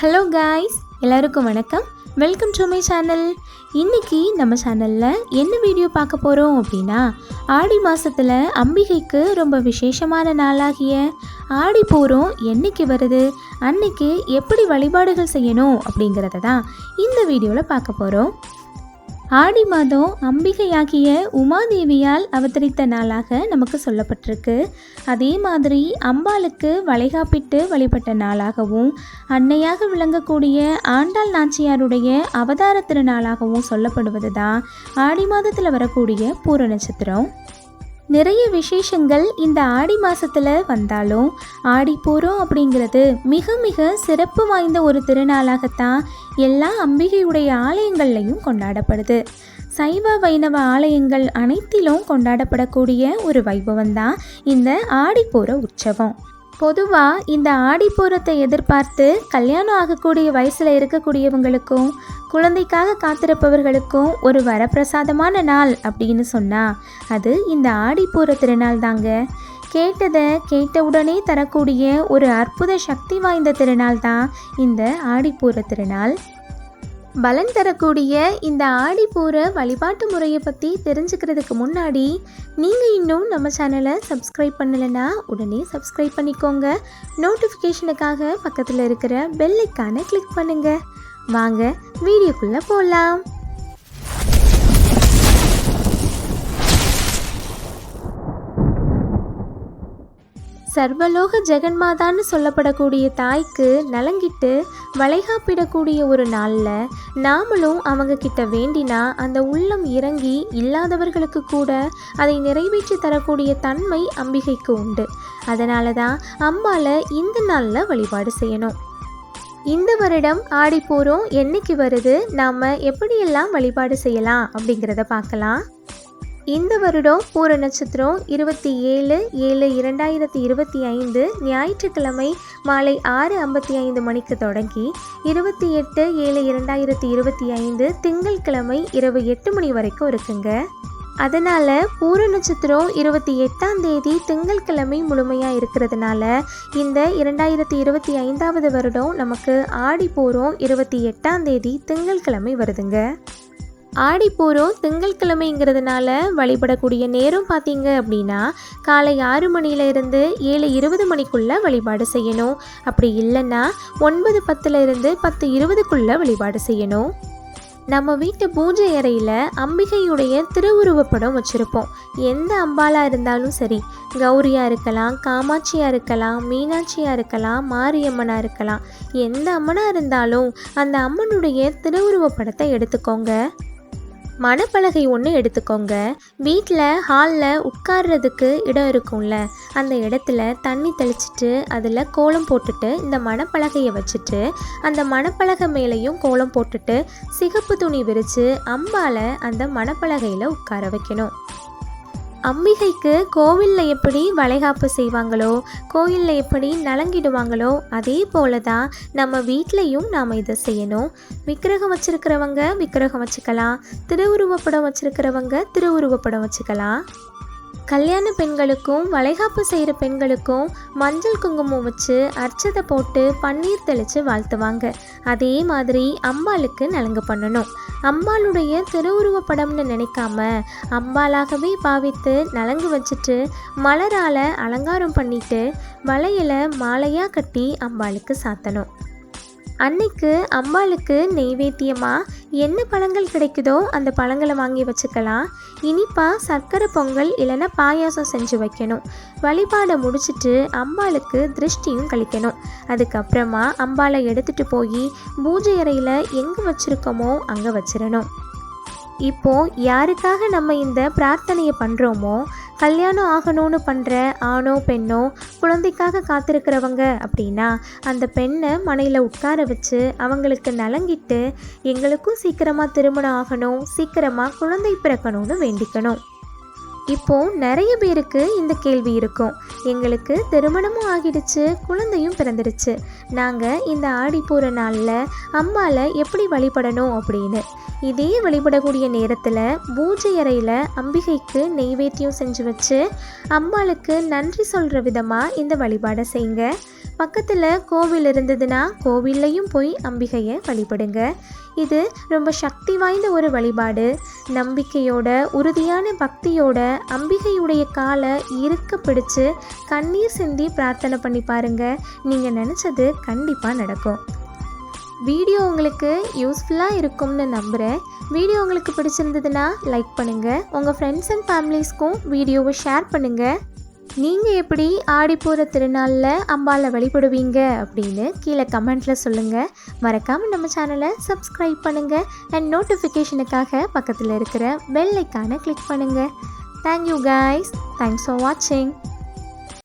Hello guys எல்லாருக்கும் வணக்கம். Welcome to my channel இன்னைக்கு நம்ம சேனலில் என்ன வீடியோ பார்க்க போகிறோம் அப்படின்னா ஆடி மாதத்தில் அம்பிகைக்கு ரொம்ப விசேஷமான நாளாகிய ஆடி பூரம் என்னைக்கு வருது அன்னைக்கு எப்படி வழிபாடுகள் செய்யணும் அப்படிங்கிறத தான் இந்த வீடியோவில் பார்க்க போகிறோம் ஆடி மாதம் அம்பிகையாகிய உமாதேவியால் அவதரித்த நாளாக நமக்கு சொல்லப்பட்டிருக்கு. அதே மாதிரி அம்பாளுக்கு வளைகாப்பிட்டு வழிபட்ட நாளாகவும் அன்னையாக விளங்கக்கூடிய ஆண்டாள் நாச்சியாருடைய அவதார திருநாளாகவும் சொல்லப்படுவது தான் ஆடி மாதத்தில் வரக்கூடிய பூர நட்சத்திரம். நிறைய விசேஷங்கள் இந்த ஆடி மாசத்துல வந்தாலும் ஆடி அப்படிங்கிறது மிக மிக சிறப்பு வாய்ந்த ஒரு திருநாளாகத்தான் எல்லா அம்பிகையுடைய ஆலயங்கள்லையும் கொண்டாடப்படுது. சைவ வைணவ ஆலயங்கள் அனைத்திலும் கொண்டாடப்படக்கூடிய ஒரு வைபவம் தான் இந்த ஆடிப்பூர உற்சவம். பொதுவாக இந்த ஆடிப்பூரத்தை எதிர்பார்த்து கல்யாணம் ஆகக்கூடிய வயசில் இருக்கக்கூடியவங்களுக்கும் குழந்தைக்காக காத்திருப்பவர்களுக்கும் ஒரு வரப்பிரசாதமான நாள் அப்படின்னு சொன்னால் அது இந்த ஆடிப்பூர திருநாள் தாங்க. கேட்டதை கேட்டவுடனே தரக்கூடிய ஒரு அற்புத சக்தி வாய்ந்த திருநாள் தான் இந்த ஆடிப்பூர திருநாள். பலன் தரக்கூடிய இந்த ஆடிப்பூர வழிபாட்டு முறையை பற்றி தெரிஞ்சுக்கிறதுக்கு முன்னாடி நீங்கள் இன்னும் நம்ம சேனலை சப்ஸ்கிரைப் பண்ணலைன்னா உடனே சப்ஸ்கிரைப் பண்ணிக்கோங்க. நோட்டிஃபிகேஷனுக்காக பக்கத்தில் இருக்கிற பெல்லைக்கான கிளிக் பண்ணுங்கள் வாங்க வீடியோக்குள்ளே போகலாம் சர்வலோக ஜெகன்மாதான்னு சொல்லப்படக்கூடிய தாய்க்கு நலங்கிட்டு வளைகாப்பிடக்கூடிய ஒரு நாளில் நாமளும் அவங்க கிட்ட வேண்டினா அந்த உள்ளம் இறங்கி இல்லாதவர்களுக்கு கூட அதை நிறைவேற்றி தரக்கூடிய தன்மை அம்பிகைக்கு உண்டு. அதனால தான் அம்பால இந்த நாளில் வழிபாடு செய்யணும். இந்த வருடம் ஆடிப்பூரம் என்னைக்கு வருது? நாம் எப்படியெல்லாம் வழிபாடு செய்யலாம் அப்படிங்கிறத பார்க்கலாம். இந்த வருடம் பூர நட்சத்திரம் இருபத்தி ஏழு ஏழு இரண்டாயிரத்தி இருபத்தி ஐந்து ஞாயிற்றுக்கிழமை மாலை ஆறு ஐம்பத்தி ஐந்து மணிக்கு தொடங்கி இருபத்தி எட்டு ஏழு இரண்டாயிரத்தி இருபத்தி ஐந்து திங்கட்கிழமை இரவு எட்டு மணி வரைக்கும் இருக்குங்க. அதனால் பூர நட்சத்திரம் இருபத்தி எட்டாம் தேதி திங்கட்கிழமை முழுமையாக இருக்கிறதுனால இந்த இரண்டாயிரத்தி இருபத்தி ஐந்தாவது வருடம் நமக்கு ஆடி பூரம் இருபத்தி எட்டாம் தேதி திங்கட்கிழமை வருதுங்க. ஆடிப்பூரம் திங்கட்கிழமைங்கிறதுனால வழிபடக்கூடிய நேரம் பார்த்தீங்க அப்படின்னா காலை ஆறு மணியிலிருந்து ஏழு இருபது மணிக்குள்ளே வழிபாடு செய்யணும். அப்படி இல்லைன்னா ஒன்பது பத்துலேருந்து பத்து இருபதுக்குள்ளே வழிபாடு செய்யணும். நம்ம வீட்டு பூஜை அறையில் அம்பிகையுடைய திருவுருவப்படம் வச்சுருப்போம். எந்த அம்பாலாக இருந்தாலும் சரி கௌரியாக இருக்கலாம் காமாட்சியாக இருக்கலாம் மீனாட்சியாக இருக்கலாம் மாரியம்மனாக இருக்கலாம். எந்த அம்மனாக இருந்தாலும் அந்த அம்மனுடைய திருவுருவப்படத்தை எடுத்துக்கோங்க. மணப்பலகை ஒன்று எடுத்துக்கோங்க. வீட்டில் ஹாலில் உட்கார்றதுக்கு இடம் இருக்கும்ல அந்த இடத்துல தண்ணி தெளிச்சிட்டு அதில் கோலம் போட்டுட்டு இந்த மணப்பலகையை வச்சுட்டு அந்த மணப்பலகை மேலேயும் கோலம் போட்டுட்டு சிகப்பு துணி விரித்து அம்பால் அந்த மணப்பலகையில் உட்கார வைக்கணும். அம்பிகைக்கு கோவிலில் எப்படி வளைகாப்பு செய்வாங்களோ கோயிலில் எப்படி நலங்கிடுவாங்களோ அதே போல தான் நம்ம வீட்லேயும் நாம் இதை செய்யணும். விக்கிரகம் வச்சுருக்கிறவங்க விக்கிரகம் வச்சுக்கலாம். திருவுருவப்படம் வச்சுருக்கிறவங்க திருவுருவப்படம் வச்சுக்கலாம். கல்யாண பெண்களுக்கும் வளைகாப்பு செய்கிற பெண்களுக்கும் மஞ்சள் குங்குமம் வச்சு அர்ச்சதை போட்டு பன்னீர் தெளித்து வாழ்த்துவாங்க. அதே மாதிரி அம்பாளுக்கு நலங்கு பண்ணணும். அம்பாளுடைய திருவுருவப்படம்னு நினைக்காம அம்பாளாகவே பாவித்து நலங்கு வச்சுட்டு மலரால் அலங்காரம் பண்ணிட்டு வளையல மாலையாக கட்டி அம்பாளுக்கு சாத்தணும். அன்னைக்கு அம்பாளுக்கு நெய்வேத்தியமாக என்ன பழங்கள் கிடைக்குதோ அந்த பழங்களை வாங்கி வச்சுக்கலாம். இனிப்பாக சர்க்கரை பொங்கல் இல்லைன்னா பாயாசம் செஞ்சு வைக்கணும். வழிபாடை முடிச்சிட்டு அம்பாளுக்கு திருஷ்டியும் கழிக்கணும். அதுக்கப்புறமா அம்பாளை எடுத்துகிட்டு போய் பூஜை அறையில் எங்கே வச்சுருக்கோமோ அங்கே வச்சிடணும். இப்போ யாருக்காக நம்ம இந்த பிரார்த்தனையை பண்ணுறோமோ கல்யாணம் ஆகணும்னு பண்ணுற ஆணோ பெண்ணோ குழந்தைக்காக காத்திருக்கிறவங்க அப்படின்னா அந்த பெண்ணை மனையில் உட்கார வச்சு அவங்களுக்கு நலங்கிட்டு எங்களுக்கும் சீக்கிரமாக திருமணம் ஆகணும் சீக்கிரமாக குழந்தை பிறக்கணும்னு வேண்டிக்கணும். இப்போ நிறைய பேருக்கு இந்த கேள்வி இருக்கும். எங்களுக்கு திருமணமும் ஆகிடுச்சு குழந்தையும் பிறந்துடுச்சு. நாங்கள் இந்த ஆடி போகிற நாளில் அம்மாவை எப்படி வழிபடணும் அப்படின்னு. இதே வழிபடக்கூடிய நேரத்தில் பூஜை அறையில் அம்பிகைக்கு நெய்வேத்தியம் செஞ்சு வச்சு அம்பாளுக்கு நன்றி சொல்கிற விதமாக இந்த வழிபாடை செய்யுங்க. பக்கத்தில் கோவில் இருந்ததுன்னா கோவில்லையும் போய் அம்பிகையை வழிபடுங்க. இது ரொம்ப சக்தி வாய்ந்த ஒரு வழிபாடு. நம்பிக்கையோட உறுதியான பக்தியோட அம்பிகையுடைய காலை இருக்க பிடிச்சு கண்ணீர் சிந்தி பிரார்த்தனை பண்ணி பாருங்க. நீங்கள் நினச்சது கண்டிப்பாக நடக்கும். வீடியோ உங்களுக்கு யூஸ்ஃபுல்லாக இருக்கும்னு நம்புகிறேன் வீடியோ உங்களுக்கு பிடிச்சிருந்ததுன்னா லைக் பண்ணுங்கள் உங்கள் ஃப்ரெண்ட்ஸ் அண்ட் ஃபேமிலிஸ்க்கும் வீடியோவை ஷேர் பண்ணுங்கள் நீங்கள் எப்படி ஆடிப்போகிற திருநாளில் அம்பாவை வழிபடுவீங்க அப்படின்னு கீழே கமெண்ட்டில் சொல்லுங்கள் மறக்காமல் நம்ம சேனலை சப்ஸ்கிரைப் பண்ணுங்கள் அண்ட் நோட்டிஃபிகேஷனுக்காக பக்கத்தில் இருக்கிற பெல் ஐக்கானை கிளிக் பண்ணுங்கள் தேங்க்யூ கைஸ் தேங்க்ஸ் ஃபார் வாட்சிங்